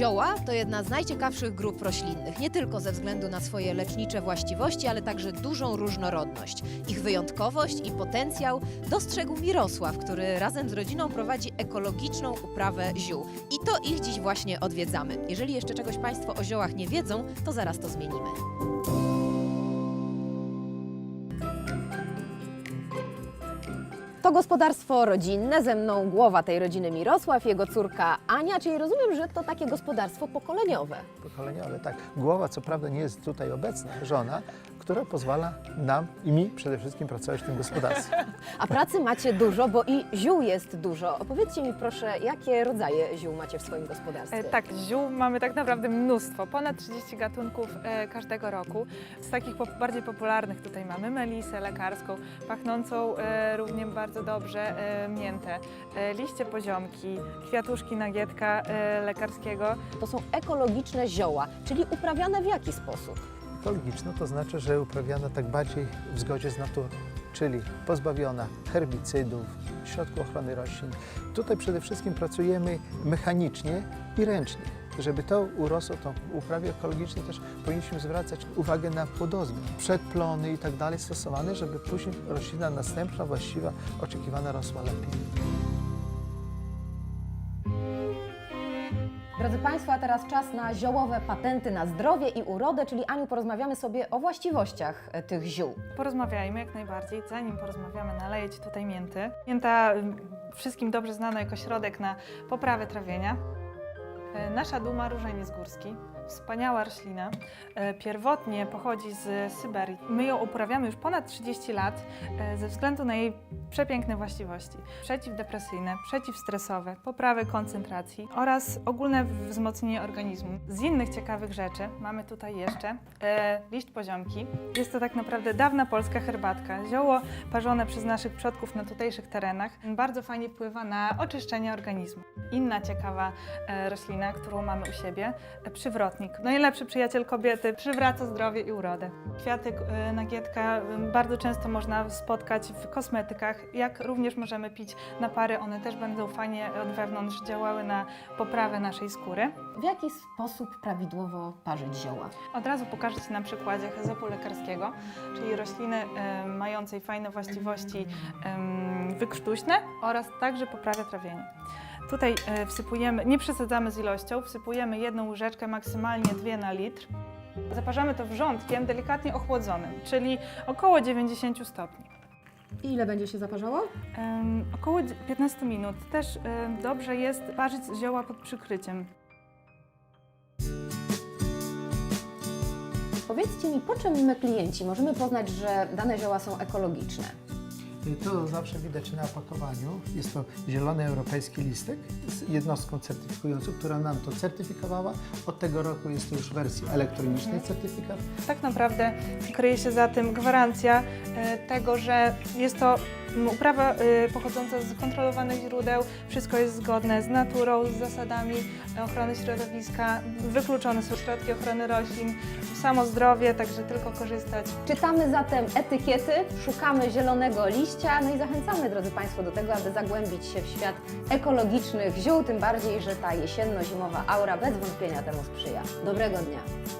Zioła to jedna z najciekawszych grup roślinnych, nie tylko ze względu na swoje lecznicze właściwości, ale także dużą różnorodność. Ich wyjątkowość i potencjał dostrzegł Mirosław, który razem z rodziną prowadzi ekologiczną uprawę ziół. I to ich dziś właśnie odwiedzamy. Jeżeli jeszcze czegoś Państwo o ziołach nie wiedzą, to zaraz to zmienimy. To gospodarstwo rodzinne, ze mną głowa tej rodziny Mirosław, jego córka Ania, czyli rozumiem, że to takie gospodarstwo pokoleniowe. pokoleniowe, tak. Głowa co prawda nie jest tutaj obecna, żona, która pozwala nam i mi przede wszystkim pracować w tym gospodarstwie. A pracy macie dużo, bo i ziół jest dużo. Opowiedzcie mi proszę, jakie rodzaje ziół macie w swoim gospodarstwie? E, Tak, ziół mamy tak naprawdę mnóstwo, ponad 30 gatunków e, każdego roku. Z takich po, bardziej popularnych tutaj mamy melisę lekarską, pachnącą e, równie bardzo dobrze e, miętę, e, liście poziomki, kwiatuszki nagietka e, lekarskiego. To są ekologiczne zioła, czyli uprawiane w jaki sposób? Ekologiczna to znaczy, że uprawiana tak bardziej w zgodzie z naturą, czyli pozbawiona herbicydów, środków ochrony roślin. Tutaj przede wszystkim pracujemy mechanicznie i ręcznie. Żeby to urosło, to uprawie ekologicznej też powinniśmy zwracać uwagę na płodozmian, przedplony i tak dalej stosowane, żeby później roślina następna, właściwa, oczekiwana rosła lepiej. Drodzy Państwo, a teraz czas na ziołowe patenty na zdrowie i urodę, czyli Aniu, porozmawiamy sobie o właściwościach e, tych ziół. Porozmawiajmy jak najbardziej. Zanim porozmawiamy, naleję Ci tutaj mięty. Mięta wszystkim dobrze znana jako środek na poprawę trawienia. E, Nasza duma różeniec górski, wspaniała roślina, e, pierwotnie pochodzi z Syberii. My ją uprawiamy już ponad 30 lat e, ze względu na jej przepiękne właściwości. Przeciwdepresyjne, przeciwstresowe, poprawę koncentracji oraz ogólne wzmocnienie organizmu. Z innych ciekawych rzeczy mamy tutaj jeszcze e, liść poziomki. Jest to tak naprawdę dawna polska herbatka. Zioło parzone przez naszych przodków na tutejszych terenach bardzo fajnie wpływa na oczyszczenie organizmu. Inna ciekawa roślina, którą mamy u siebie, e, przywrotnik. Najlepszy przyjaciel kobiety, przywraca zdrowie i urodę. Kwiaty nagietka e, bardzo często można spotkać w kosmetykach, jak również możemy pić napary. One też będą fajnie od wewnątrz działały na poprawę naszej skóry. W jaki sposób prawidłowo parzyć zioła? Od razu pokażę Ci na przykładzie hezopu lekarskiego, czyli rośliny e, mającej fajne właściwości wykrztuśne oraz także poprawia trawienie. Tutaj e, wsypujemy, nie przesadzamy z ilością, wsypujemy jedną łyżeczkę, maksymalnie dwie na litr. Zaparzamy to wrzątkiem delikatnie ochłodzonym, czyli około 90 stopni. I ile będzie się zaparzało? Em, około 15 minut. Też em, dobrze jest parzyć zioła pod przykryciem. Powiedzcie mi, po czym my klienci możemy poznać, że dane zioła są ekologiczne? To zawsze widać na opakowaniu. Jest to zielony europejski listek z jednostką certyfikującą, która nam to certyfikowała. Od tego roku jest to już w wersji elektronicznej certyfikat. Tak naprawdę kryje się za tym gwarancja e, tego, że jest to uprawa e, pochodząca z kontrolowanych źródeł, wszystko jest zgodne z naturą, z zasadami ochrony środowiska, wykluczone są środki ochrony roślin, samo zdrowie, także tylko korzystać. Czytamy zatem etykiety, szukamy zielonego liścia, no i zachęcamy, drodzy Państwo, do tego, aby zagłębić się w świat ekologicznych ziół, tym bardziej, że ta jesienno-zimowa aura bez wątpienia temu sprzyja. Dobrego dnia!